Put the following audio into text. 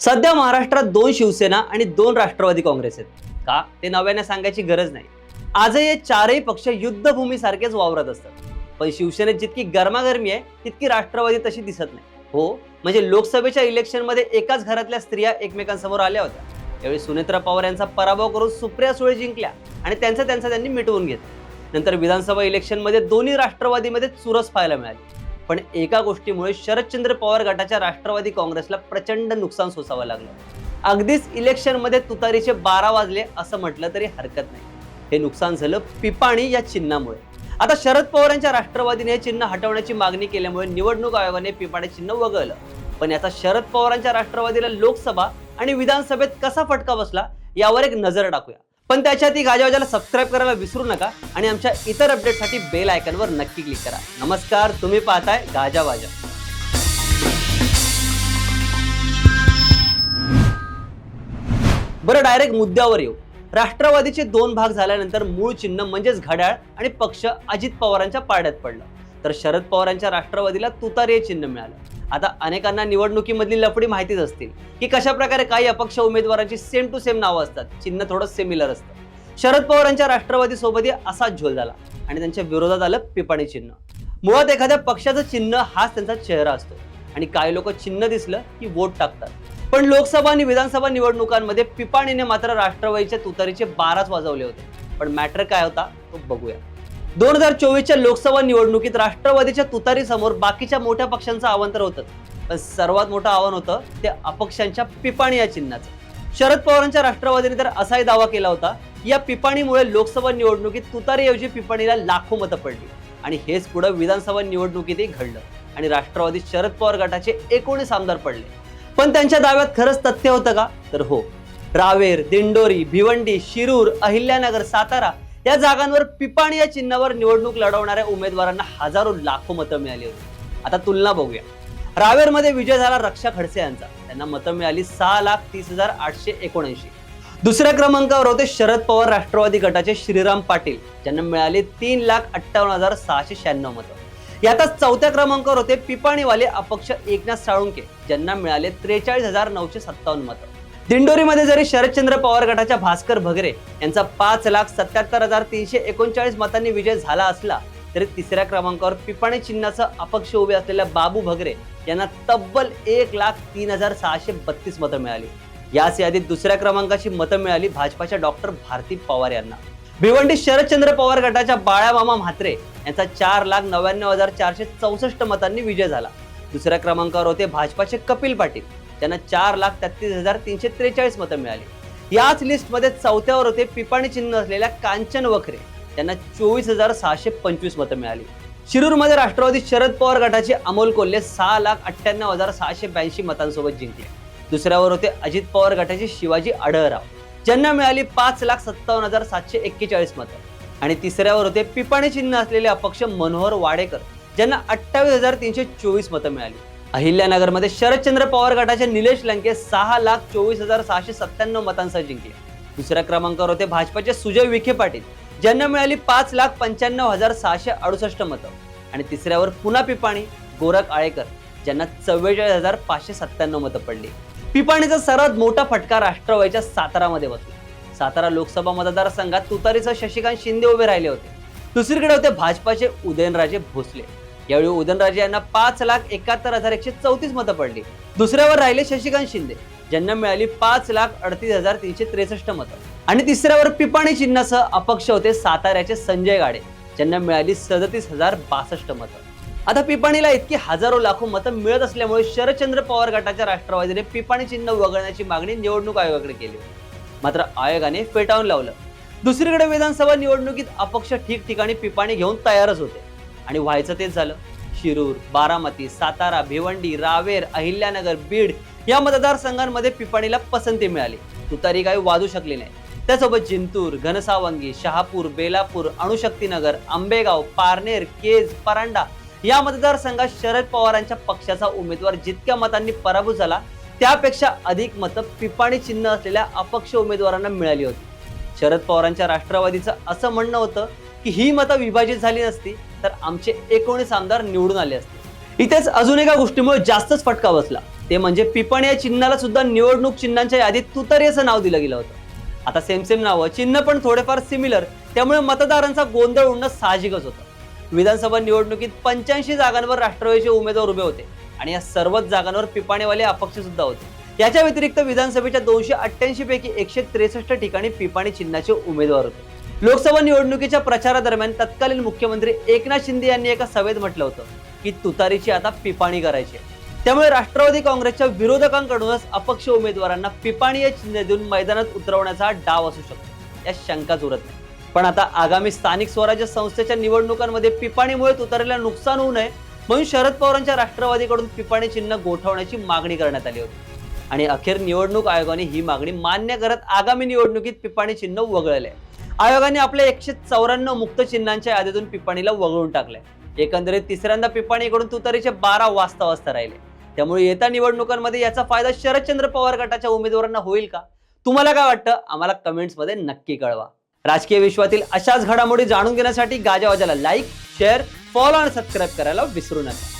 सध्या महाराष्ट्रात दोन शिवसेना आणि दोन राष्ट्रवादी काँग्रेस आहेत. का? ते नव्याने सांगायची गरज नाही. आजही हे चारही पक्ष युद्धभूमीसारखेच वावरत असतात. पण शिवसेनेत जितकी गरमागरमी आहे तितकी राष्ट्रवादी तशी दिसत नाही. हो म्हणजे लोकसभेच्या इलेक्शनमध्ये एकाच घरातल्या स्त्रिया एकमेकांसमोर आल्या होत्या. यावेळी सुनेत्रा पवार यांचा पराभव करून सुप्रिया सुळे जिंकल्या आणि त्यांचं त्यांचं त्यांनी मिटवून घेतलं. नंतर विधानसभा इलेक्शनमध्ये दोन्ही राष्ट्रवादीमध्ये चुरस पाहायला मिळाली. पण एका गोष्टीमुळे शरदचंद्र पवार गटाच्या राष्ट्रवादी काँग्रेसला प्रचंड नुकसान सोसावं लागलं. अगदीच इलेक्शनमध्ये तुतारीचे बारा वाजले असं म्हटलं तरी हरकत नाही. हे नुकसान झालं पिपाणी या चिन्हामुळे. आता शरद पवार यांच्या राष्ट्रवादीने हे चिन्ह हटवण्याची मागणी केल्यामुळे निवडणूक आयोगाने पिपाणी चिन्ह वगळलं. पण याचा शरद पवारांच्या राष्ट्रवादीला लोकसभा आणि विधानसभेत कसा फटका बसला यावर एक नजर टाकूया. पण त्याच्या ती गाजावाजाला सबस्क्राईब करायला विसरू नका आणि आमच्या इतर अपडेटसाठी बेल आयकनवर नक्की क्लिक करा. नमस्कार तुम्ही पाहताय गाजावाजा. बरं डायरेक्ट मुद्द्यावर येऊ. राष्ट्रवादीचे दोन भाग झाल्यानंतर मूळ चिन्ह म्हणजेच घड्याळ आणि पक्ष अजित पवारांच्या पाड्यात पडलं. तर शरद पवारांच्या राष्ट्रवादीला तुतारे चिन्ह मिळालं. आता अनेकांना निवडणुकीमधली लफडी माहितीच असतील. की कशा प्रकारे काही अपक्ष उमेदवारांची सेम टू सेम नावं असतात. चिन्ह थोडं सिमिलर असतं. शरद पवारांच्या राष्ट्रवादी सोबतही असाच झोल झाला. आणि त्यांच्या विरोधात आलं पिपाणी चिन्ह. मुळात एखाद्या पक्षाचं चिन्ह हाच त्यांचा चेहरा असतो. आणि काही लोक चिन्ह दिसलं की वोट टाकतात. पण लोकसभा आणि विधानसभा निवडणुकांमध्ये पिपाणीने मात्र राष्ट्रवादीच्या तुतारीचे बाराच वाजवले होते. पण मॅटर काय होता तो बघूया. दोन हजार चोवीसच्या लोकसभा निवडणुकीत राष्ट्रवादीच्या तुतारी समोर बाकीच्या मोठ्या पक्षांचं आव्हान होतं. पण सर्वात मोठं आव्हान होतं ते अपक्षांच्या पिपाणी या चिन्हाचं. शरद पवारांच्या राष्ट्रवादीने तर असाही दावा केला होता या पिपाणीमुळे लोकसभा निवडणुकीत तुतारीऐवजी पिपाणीला लाखो मतं पडली. आणि हेच पुढं विधानसभा निवडणुकीतही घडलं आणि राष्ट्रवादी शरद पवार गटाचे एकोणीस आमदार पडले. पण त्यांच्या दाव्यात खरंच तथ्य होतं का? तर हो रावेर दिंडोरी भिवंडी शिरूर अहिल्यानगर सातारा या जागांवर पिपाणी या चिन्हावर निवडणूक लढवणाऱ्या उमेदवारांना हजारो लाखो मतं मिळाली होती. आता तुलना बघूया. रावेरमध्ये विजय झाला रक्षा खडसे यांचा. त्यांना मतं मिळाली सहा लाख तीस हजार आठशे एकोणऐंशी. दुसऱ्या क्रमांकावर होते शरद पवार राष्ट्रवादी गटाचे श्रीराम पाटील. ज्यांना मिळाले तीन लाख अठ्ठावन्न हजार सहाशे शहाण्णव मतं. यातच चौथ्या क्रमांकावर होते पिपाणीवाले अपक्ष एकनाथ साळुंके ज्यांना मिळाले त्रेचाळीस हजार नऊशे सत्तावन्न मतं. दिंडोरीमध्ये जरी शरदचंद्र पवार गटाच्या भास्कर भगरे यांचा पाच लाख सत्याहत्तर हजार तीनशे एकोणचाळीस मतांनी विजय झाला असला तरी तिसऱ्या क्रमांकावर पिपाणी चिन्हाचं अपक्ष उभे असलेल्या बाबू भगरे यांना तब्बल एक लाख तीन हजार सहाशे बत्तीस मतं मिळाली. याच यादीत दुसऱ्या क्रमांकाची मतं मिळाली भाजपाच्या डॉक्टर भारती पवार यांना. भिवंडी शरदचंद्र पवार गटाच्या बाळामामा म्हात्रे यांचा चार लाख नव्याण्णव हजार चारशे चौसष्ट मतांनी विजय झाला. दुसऱ्या क्रमांकावर होते भाजपाचे कपिल पाटील. त्यांना चार लाख तेहतीस हजार तीनशे त्रेचाळीस मतं मिळाली. याच लिस्टमध्ये चौथ्यावर होते पिपाणी चिन्ह असलेल्या कांचन वखरे. त्यांना चोवीस हजार सहाशे पंचवीस मतं मिळाली. शिरूरमध्ये राष्ट्रवादी शरद पवार गटाचे अमोल कोल्हे सहा लाख अठ्ठ्याण्णव हजार सहाशे ब्याऐंशी मतांसोबत जिंकले. दुसऱ्यावर होते अजित पवार गटाचे शिवाजी आढळराव. ज्यांना मिळाली पाच लाख सत्तावन्न हजार सातशे एक्केचाळीस मतं. आणि तिसऱ्यावर होते पिपाणी चिन्ह असलेले अपक्ष मनोहर वाडेकर. ज्यांना अठ्ठावीस हजार तीनशे चोवीस मतं मिळाली. अहिल्यानगरमध्ये शरदचंद्र पवार गटाचे निलेश लंके सहा लाख चोवीस हजार सहाशे सत्त्याण्णव मतांसह जिंकले. दुसऱ्या क्रमांकावर होते भाजपाचे सुजय विखे पाटील ज्यांना मिळाली पाच लाख पंच्याण्णव हजार सहाशे अडुसष्ट मतं. आणि तिसऱ्यावर पुन्हा पिपाणी गोरख आळेकर ज्यांना चव्वेचाळीस हजार पाचशे सत्त्याण्णव मतं पडली. पिपाणीचा सर्वात मोठा फटका राष्ट्रवादीच्या सातारामध्ये बसला. सातारा लोकसभा मतदारसंघात तुतारीसह शशिकांत शिंदे उभे राहिले होते. दुसरीकडे होते भाजपाचे उदयनराजे भोसले. यावेळी उदयनराजे यांना पाच लाख एकाहत्तर हजार एकशे चौतीस मतं पडली. दुसऱ्यावर राहिले शशिकांत शिंदे. ज्यांना मिळाली पाच लाख अडतीस हजार तीनशे त्रेसष्ट मतं. आणि तिसऱ्यावर पिपाणी चिन्हासह अपक्ष होते साताऱ्याचे संजय गाडे. ज्यांना मिळाली सदतीस हजार बासष्ट मतं. आता पिपाणीला इतकी हजारो लाखो मतं मिळत असल्यामुळे शरदचंद्र पवार गटाच्या राष्ट्रवादीने पिपाणी चिन्ह वगळण्याची मागणी निवडणूक आयोगाकडे केली. मात्र आयोगाने फेटाळून लावलं. दुसरीकडे विधानसभा निवडणुकीत अपक्ष ठिकठिकाणी पिपाणी घेऊन तयारच होते. आणि व्हायचं तेच झालं. शिरूर बारामती सातारा भिवंडी रावेर अहिल्यानगर बीड या मतदारसंघांमध्ये पिपाणीला पसंती मिळाली. तुतारी काही वाजू शकली नाही. त्यासोबत जिंतूर घनसावंगी शहापूर बेलापूर अणुशक्तीनगर आंबेगाव पारनेर केज परांडा या मतदारसंघात शरद पवारांच्या पक्षाचा उमेदवार जितक्या मतांनी पराभूत झाला त्यापेक्षा अधिक मतं पिपाणी चिन्ह असलेल्या अपक्ष उमेदवारांना मिळाली होती. शरद पवारांच्या राष्ट्रवादीचं असं म्हणणं होतं की ही मतं विभाजित झाली नसती तर आमचे एकोणीस आमदार निवडून आले असते. इथेच अजून एका गोष्टीमुळे जास्तच फटका बसला. ते म्हणजे पिपाणी या चिन्हाला सुद्धा निवडणूक चिन्हांच्या यादीत तुतारी असं नाव दिलं गेलं होतं. आता सेम सेम नावं चिन्ह पण थोडेफार सिमिलर त्यामुळे मतदारांचा गोंधळ उडणं साहजिकच होतं. विधानसभा निवडणुकीत पंच्याऐंशी जागांवर राष्ट्रवादीचे उमेदवार उभे होते आणि या सर्वच जागांवर पिपाणीवाले अपक्ष सुद्धा होते. याच्या व्यतिरिक्त विधानसभेच्या दोनशे अठ्ठ्याऐंशी पैकी एकशे त्रेसष्ट ठिकाणी पिपाणी चिन्हाचे उमेदवार होते. लोकसभा निवडणुकीच्या प्रचारादरम्यान तत्कालीन मुख्यमंत्री एकनाथ शिंदे यांनी एका सभेत म्हटलं होतं की तुतारीची आता पिपाणी करायची आहे. त्यामुळे राष्ट्रवादी काँग्रेसच्या विरोधकांकडूनच अपक्ष उमेदवारांना पिपाणी या चिन्ह देऊन मैदानात उतरवण्याचा डाव असू शकतो या शंकाच उरत नाही. पण आता आगामी स्थानिक स्वराज्य संस्थेच्या निवडणुकांमध्ये पिपाणीमुळे तुतारीला नुकसान होऊ नये म्हणून शरद पवारांच्या राष्ट्रवादीकडून पिपाणी चिन्ह गोठवण्याची मागणी करण्यात आली होती. आणि अखेर निवडणूक आयोगाने ही मागणी मान्य करत आगामी निवडणुकीत पिपाणी चिन्ह वगळले आयोगाने आपल्या एकशे चौऱ्याण्णव मुक्त चिन्हांच्या यादीतून पिपाणीला वगळून टाकलंय. एकंदरीत तिसऱ्यांदा पिपाणीकडून तुतारीचे बारा वाजता वाजता राहिले. त्यामुळे येत्या निवडणुकांमध्ये याचा फायदा शरदचंद्र पवार गटाच्या उमेदवारांना होईल का? तुम्हाला काय वाटतं? आम्हाला कमेंट्समध्ये नक्की कळवा. राजकीय विश्वातील अशाच घडामोडी जाणून घेण्यासाठी गाजावाजाला लाईक शेअर फॉलो आणि सबस्क्राईब करायला विसरू नका.